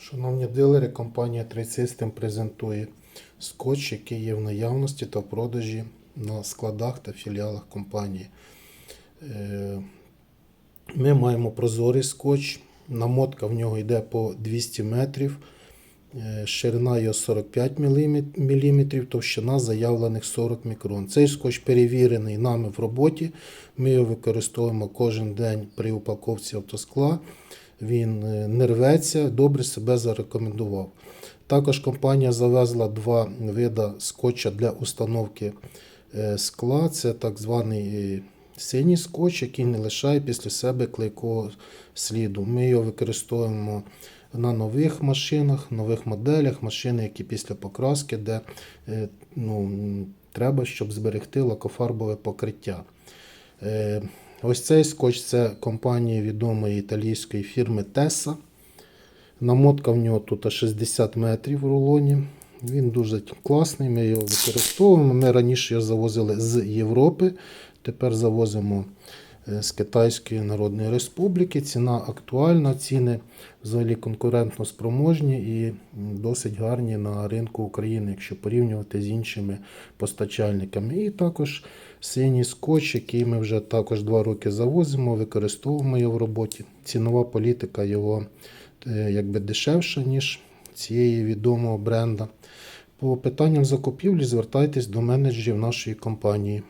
Шановні дилери, компанія Trade презентує скотч, який є в наявності та в продажі на складах та філіалах компанії. Е, Ми маємо прозорий скотч. Намотка в нього йде по 200 метрів. Е, Ширина його 45 мм, товщина заявлених 40 мікрон. Цей скотч перевірений нами в роботі. Ми його використовуємо кожен день при упаковці автоскла. Він е, не рветься, добре себе зарекомендував. Також компанія завезла два види скотча для установки е, скла. Це так званий е, синій скотч, який не лишає після себе клейкого сліду. Ми його використовуємо на нових машинах, нових моделях, машини, які після покраски, де ну, треба, щоб зберегти лакофарбове покриття. Е, Ось цей скотч це компанії відомої італійської фірми Tessa. Намотка в нього тут 60 метрів в рулоні. Він дуже класний, ми його використовуємо. Ми раніше його завозили з Європи, тепер завозимо з Китайської Народної Республіки. Ціна актуальна, ціни взагалі конкурентно спроможні і досить гарні на ринку України, якщо порівнювати з іншими постачальниками. І також синій скотч, який ми вже також два роки завозимо, використовуємо його в роботі. Цінова політика його е, якби дешевша, ніж цієї відомого бренда. По питанням закупівлі звертайтесь до менеджерів нашої компанії.